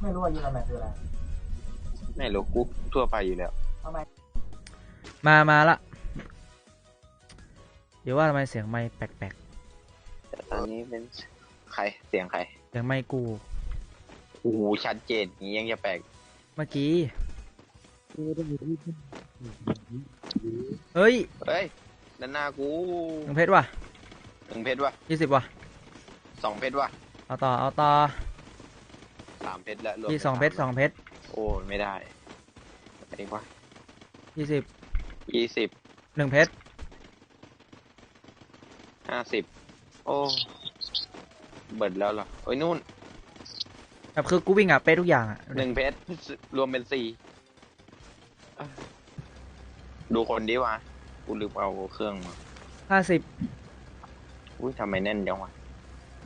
ไม่รู้ว่ายูโรแมทคืออะไรไม่รู้กูทั่วไปอยู่แล้วทำไมมามาละ เดี๋ยวว่าทำไมเสียงไม่แปลกแต่ตอนนี้เป็นใครเสียงใครๆเสียงไม่กู โอ้โหชัดเจนอย่างนี้ยังจะแปลกเมื่อกี้ เฮ้ยเฮ้ยด้านหน้ากูหนึ่งเพชรว่ะหนึ่งเพชรวะยี่สิบว่ะสองเพชรวะเอาต่อ เอาต่อ สามเพชรแล้วรวมยี่ป็นสองเพชรามสองเพชรโอ้ไม่ได้อะไรวะยี่สิบยี่สิบหนึ่งเพชรห้าสิบโอ้เบิดแล้วเหรอโอ้ยนู่นแบบคือกูวิ่งอะเป๊ะทุกอย่างอะหนึ่งเพชรรวมเป็นสี่อะดูคนดีวะกูลืมเอาเครื่องมาห้าสิบอุ้ยทำไมแน่นจังวะ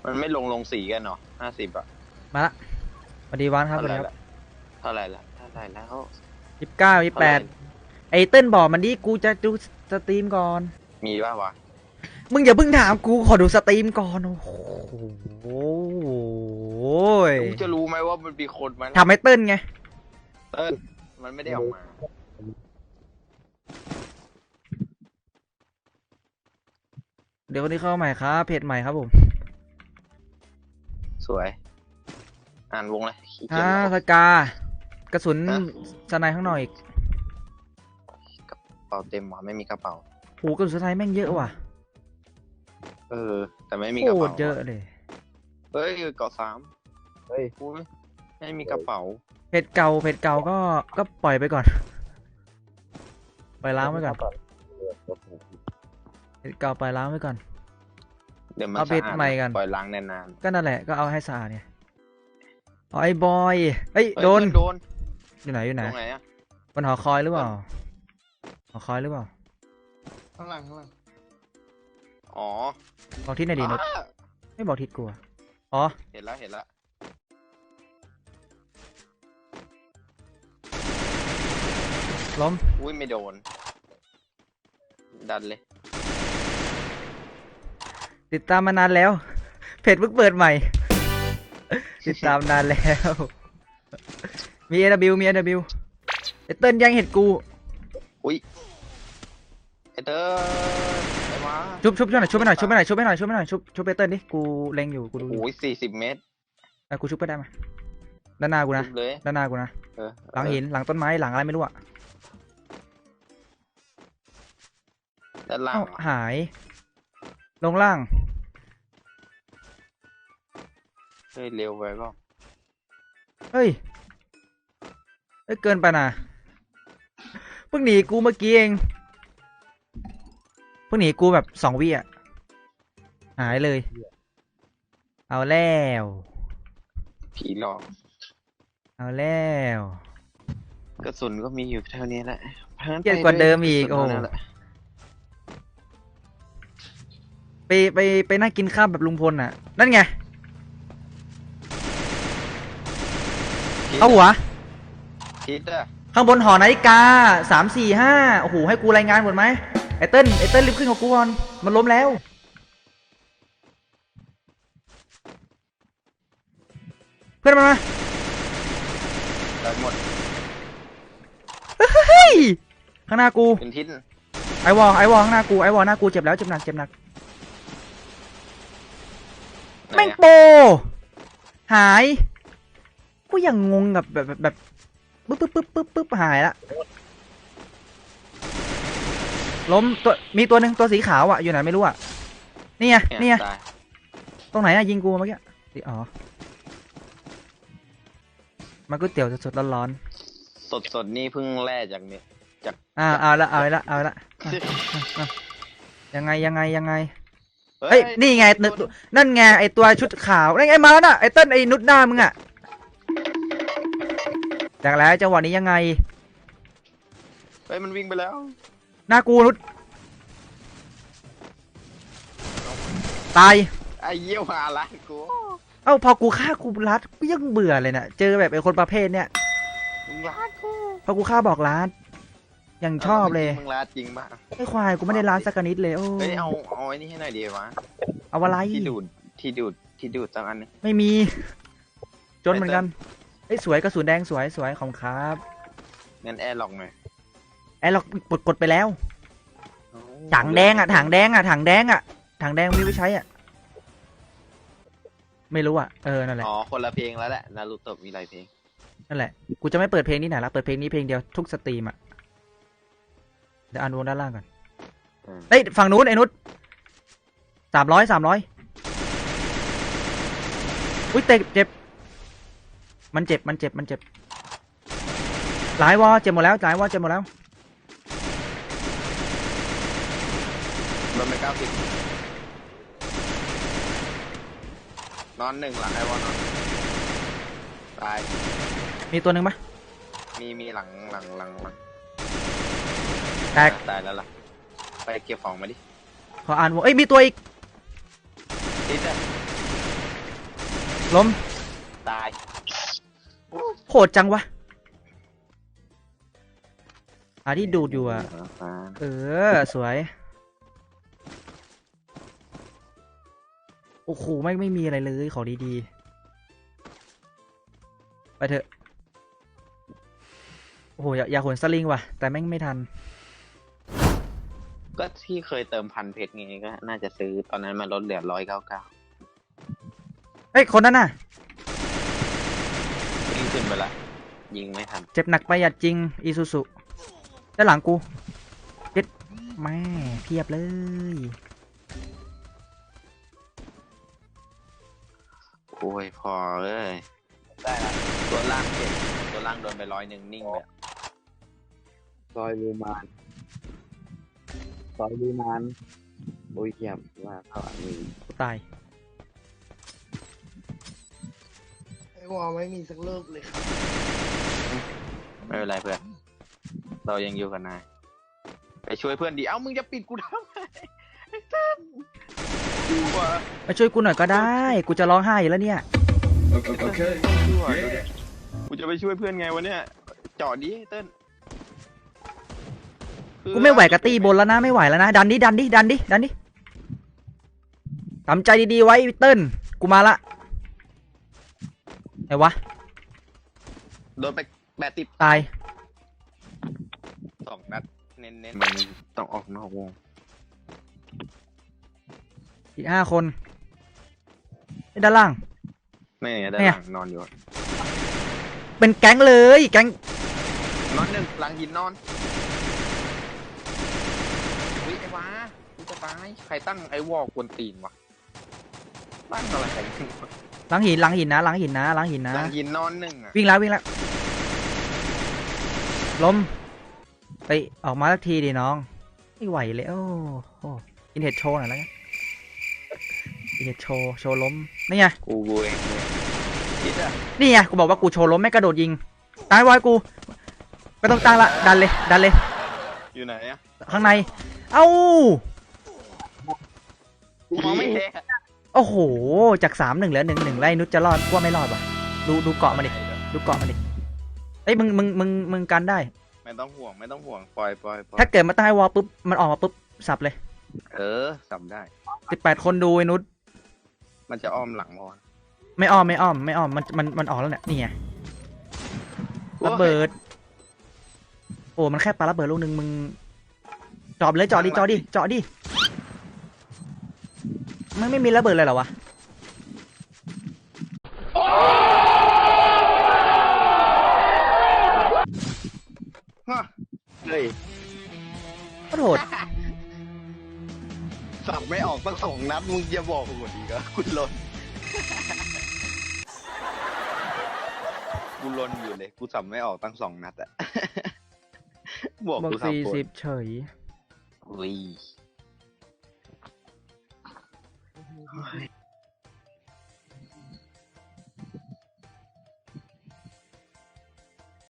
มันไม่ลงลงสีกันเหรอห้าสิบอะมาละ สวัสดีวันครับสเท่าวัสไหดีร่ครับละเท่าไหร่ละเท่าไหร่แล้วยี่สิบเก้ายี่สิบแปดไอ้เติ้ลบอกมันดิกูจะดูสตรีมก่อน มีป่าวะมึงอย่าเพิ่งถามกูขอดูสตรีมก่อนโอ้โหยกูจะรู้ไหมว่ามันมีคนมันทำให้เติ้ลไงเติ้ลมันไม่ได้ออกมาเดี๋ยววันนี้เข้าใหม่ครับเพจใหม่ครับผม สวย อ่านวงเลยขี้เกียจฮ่าแล้วสกา กระสุนสไนข้างนอกอีกกระเป๋าเต็มว่ะไม่มีกระเป๋าโหกระสุนสไนแม่งเยอะว่ะ เออ แต่ไม่มีโคกระตเป๋ารเยอะเลย เฮ้ยเกาะสามเฮ้ยกูไม่มีกระเป๋า เพจเก่าเพจเก่าก็ก็ปล่อยไปก่อน ปล่อยล้างไว้ก่อนเพจเก่าปล่อยล้างไว้ก่อน เดี๋ยวมันเอาสะปิดอาดใหม่กัน ปล่อยล้างนานก็นั่นแหละก็เอาให้สะอาดเนี่ย อ๋อไอ้บอยเฮ้ยๆเฮ้ยโดนเพื่อโดนอยู่ไหนอยู่ไหนตรงไหนอะบนหอคอยหรือเปล่า หอคอยหรือเปล่า ข้างล่างข้างล่างอ๋อบอกทิศไหนอยดีนุชอ้าไม่บอกทิศกูอะอ๋อ เห็นแล้วเห็นแล้วล้ม อุ้ยไม่โดน ดันเลยติดตามมานานแล้ว เพจเพิ่งเปิดใหม่ ติดตามนานแล้ว มี AW มี AW ไอเติ้ลยังเห็ดกู อุ้ยไอเตอร์ไอ้มาชุบชุบช่วยหน่อยชุบไปหน่อยชุบไปหน่อยชุบไปหน่อยชุบไปหน่อยชุบชุบไปเติ้ลดิกูเล็งอยู่กูดูอยู่โอ้ยสี่สิบเมตรอะกูชุบไปได้ไหมด้านหน้ากูนะชุบเลยด้านหน้ากูนะเออหลังหินหลังต้นไม้หลังอะไรไม่รู้อะด้านล่างเอ้าเหรอหาย ลงล่าง เฮ้ยเร็วไปเปล่าเฮ้ยเอ้ยเกินไปนะเพิ่งหนีกูเมื่อกี้เองเพิ่งหนีกูแบบสองวิอะหายเลย เอาแล้ว ผีหลอกเอาแล้วกระสุนก็มีอยู่เท่านี้แหละพงั้นเกลียดไปกว่าเดิมอีกระสุนโอ้เท่านั้นแหละไปไปไปนั่งกินข้าวแบบลุงพลน่ะ นั่นไง เอาหัวคิดอะข้างบนหอนาฬิกาสามสี่ห้าโอ้โหให้กูรายงานหมดไหมไอเติ้ลไอเติ้ลรีบขึ้นกับกูก่อนมันล้มแล้ว เพื่อนมันมาได้หมด เฮ้ยข้างหน้ากูเป็นทิศไอวอลไอวอลข้างหน้ากูไอวอลหน้ากูเจ็บแล้วเจ็บหนักเจ็บหนักไหนแม่งอะโปรหาย กูยังงงกับแบบแบบแบบปึ๊บปึ๊บปึ๊บปึ๊บปึ๊บหายละล้มตัวมีตัวหนึ่งตัวสีขาวอะอยู่ไหนไม่รู้อะนี่ไงนี่ไงตายตรงไหนอะยิงกูเมื่อกี้สิอ๋อมันก๋วยเตี๋ยวสดๆร้อนสดสดๆนี่เพิ่งแล่จากเนี่ยจากๆอ่าเอาละเอาละเอาละอะอะยังไงยังไงยังไง เฮ้ยนี่ไงนึกนั่นไงไอตัวชุดขาวนั่นไงมาแล้วน่ะไอเติ้ลไอนุดหน้ามึงอะ จากแล้วจังหวะนี้ยังไงเฮ้ยมันวิ่งไปแล้วหน้ากูนุดตาย ไอ้เยี่ยวหาละกูเอ้าพอกูฆ่ากูรัดกูยังเบื่อเลยน่ะเจอแบบไอคนประเภทเนี้ยมึงลาดกูพอกูฆ่าบอกรัดยังชอบเลยมึงลาดจริงปะไอควายกูไม่ได้รัดสักนิดเลยโอ้เฮ้ยเอาเอาไอ้นี่ให้หน่อยดีวะเอาอะไรที่ดูดที่ดูดที่ดูดสักอันหนึงไม่มี จนเหมือนกัน เฮ้ยสวยกระสุนแดงสวยสวยของครับงั้นแอร์ล็อกหน่อยไอ้เรากดกดไปแล้ว ถังแดงอะถังแดงอะถังแดงอะถังแดงมีไว้ใช้อะ ไม่รู้อะเออนั่นแหละอ๋อคนละเพลงแล้วแหละนารูโตะมีหลายเพลงนั่นแหละกูจะไม่เปิดเพลงนี้ไหนละเปิดเพลงนี้เพลงเดียวทุกสตรีมอะเดี๋ยวอ่านวงด้านล่างก่อนอืมเฮ้ยฝั่งนู้นไอ้นุชสามร้อยสามร้อยอุ้ยเตะเจ็บ มันเจ็บ มันเจ็บ มันเจ็บ หลายวอเจ็บหมดแล้ว หลายวอเจ็บหมดแล้วโดนไปเก้าสิบนอนหนึ่งหลังไอ้วอนอนตาย มีตัวหนึ่งปะมีมีหลังหลังหลังหลังแตก ตายแล้วล่ะ ไปเก็บของมาดิขออ่านวงเอ้ย มีตัวอีก ติดอะล้มตาย โหดจังวะอาที่ดูดอยู่อะเออ สวย โอ้โหไม่ไม่มีอะไรเลยขอดีๆ ไปเถอะ โอ้โห อย่าอย่าขนสลิงว่ะ แต่แม่งไม่ทัน ก็ที่เคยเติมพันเพชรไงก็ น่าจะซื้อตอนนั้นมันลดเหลือร้อยเก้าเก้าเฮ้ย คนนั้นน่ะยิง ขึ้นไปละยิงไม่ทันเจ็บหนักไปอย่าจริงอีซูซุด้านหลังกูเจ็ดแม่เพียบเลยโอ้ยพอเลยได้ละตัวล่างเจ็บตัวล่างโดนไปร้อยหนึ่งนิ่งเลยซอยลูมานซอยลูมานโอ้ยเยี่ยมว่าเขาอันนี้กูตาย วอลไม่มีสักเลิกเลยครับไม่เป็นไรเพื่อนเรายังอยู่กันนายไปช่วยเพื่อนดีเอ้ามึงจะปิดกูทำไมไอ้ตั้นกูว่ามาช่วยกูหน่อยก็ได้ กูจะร้องไห้อยู่แล้วเนี่ย Okay. กูจะไปช่วยเพื่อนไงวะเนี่ยจอดดิเติ้ลกูไม่ไหวกับตีบนแล้วนะไม่ไหวแล้วนะ ดันดิดันดิดันดิดันดิทำใจดีๆไว้เติ้ลกูมาละ ไหนวะ โดนไปแปดติดตาย สองนัด เน้นๆมันต้องออกนอกวงอีกห้าคนไอ้ด้านล่าง นี่ไงด้านเนี่หยลังนอนอยู่อะเป็นแก๊งเลย แก๊งนอนหนึ่งหลังหินนอนวิไอ้วะกูจะตาย ใครตั้งไอ้วอลกวนตีนวะตั้งอะไรกัน หลังหินหลังหินนะหลังหินนะหลังหินนะ หลังหินนอนหนึ่งอะวิ่งแล้ววิ่งแล้วล้มไปออกมาสักทีดิน้องไม่ไหวเลยโอ้โหอินเทดโชว์หน่อยแล้วกันอินเทดโชว์โชว์ล้มนี่ไงกูกูเองเลยคิดอะนี่ไงกูบอกว่ากูโชว์ล้มไม่กระโดดยิงตายไว้กูไม่ต้องตั้งละดันเลยดันเลย อยู่ไหนอะข้างใน เอ้ากูมองไม่เห็นโอ้โห จากสามหนึ่งเหลือหนึ่งหนึ่งไล่นุชจะรอดกูว่าไม่รอดว่ะ ดูดูเกาะมาดิ ดูเกาะมาดิ เอ้ยมึงมึงมึงมึงกันได้ ไม่ต้องห่วงไม่ต้องห่วงปล่อยปล่อยปล่อยถ้าเกิดมาใต้วอลปุ๊บมันออกมาปุ๊บสับเลยเออสับได้ สิบแปดคนดูไอ้นุชมันจะอ้อมหลังมอนไม่อ้อมไม่อ้อมไม่อ้อมมันมันมันออกแล้วเนี่ยนี่ไงระเบิด โอ้มันแค่ปาระเบิดลูกหนึ่งมึงจอบเลยจอดดิจอดดิจอดดิ มันไม่มีระเบิดเลยเหรอวะฮะเฮ้ยก็โหดสับไม่ออกสักสองนัดมึงจะบอกกูดีก็กูลนกูลนอยู่เลยกูสับไม่ออกตั้งสองนัดอะบอกบอกกูสับสี่คนสิบเฉย อุ้ย time